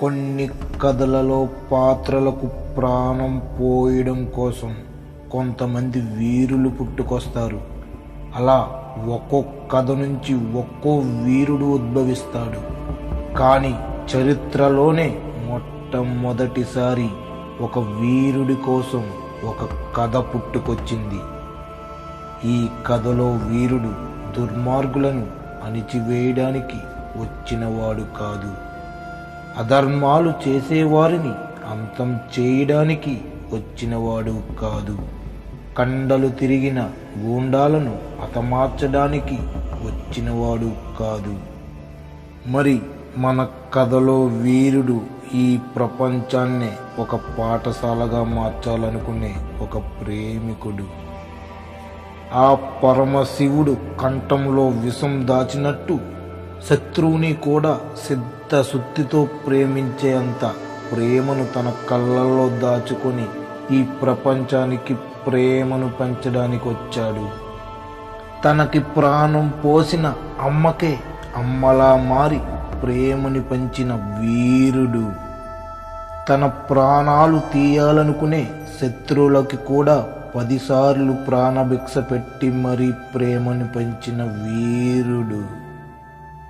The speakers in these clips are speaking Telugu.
కొన్ని కథలలో పాత్రలకు ప్రాణం పోయడం కోసం కొంతమంది వీరులు పుట్టుకొస్తారు. అలా ఒక్కో కథ నుంచి ఒక్కో వీరుడు ఉద్భవిస్తాడు. కానీ చరిత్రలోనే మొట్టమొదటిసారి ఒక వీరుడి కోసం ఒక కథ పుట్టుకొచ్చింది. ఈ కథలో వీరుడు దుర్మార్గులను అణిచివేయడానికి వచ్చినవాడు కాదు. అధర్మాలు చేసేవారిని అంతం చేయడానికి వచ్చినవాడు కాదు. కండలు తిరిగిన గూండాలను హతమార్చడానికి వచ్చినవాడు కాదు. మరి మన కథలో వీరుడు ఈ ప్రపంచాన్నే ఒక పాఠశాలగా మార్చాలనుకునే ఒక ప్రేమికుడు. ఆ పరమశివుడు కంఠంలో విషం దాచినట్టు శత్రువుని కూడా సిద్ధశుద్ధితో ప్రేమించే అంత ప్రేమను తన కళ్ళల్లో దాచుకొని ఈ ప్రపంచానికి ప్రేమను పంచడానికి వచ్చాడు. తనకి ప్రాణం పోసిన అమ్మకే అమ్మలా మారి ప్రేమని పంచిన వీరుడు. తన ప్రాణాలు తీయాలనుకునే శత్రువులకి కూడా పదిసార్లు ప్రాణభిక్ష పెట్టి మరీ ప్రేమని పంచిన వీరుడు.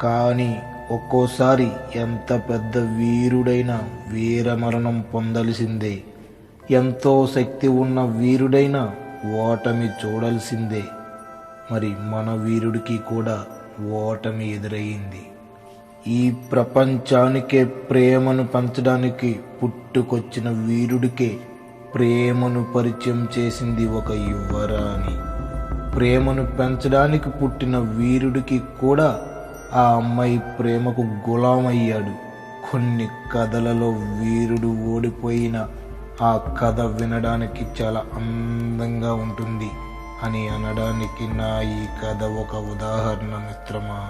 కానీ ఒక్కోసారి ఎంత పెద్ద వీరుడైనా వీరమరణం పొందలసిందే. ఎంతో శక్తి ఉన్న వీరుడైనా ఓటమి చూడాల్సిందే. మరి మన వీరుడికి కూడా ఓటమి ఎదురయ్యింది. ఈ ప్రపంచానికే ప్రేమను పంచడానికి పుట్టుకొచ్చిన వీరుడికే ప్రేమను పరిచయం చేసింది ఒక యువరాణి. ప్రేమను పెంచడానికి పుట్టిన వీరుడికి కూడా ఆ అమ్మాయి ప్రేమకు గులామయ్యాడు. కొన్ని కథలలో వీరుడు ఓడిపోయిన ఆ కథ వినడానికి చాలా అందంగా ఉంటుంది అని అనడానికి నా ఈ కథ ఒక ఉదాహరణ మిత్రమా?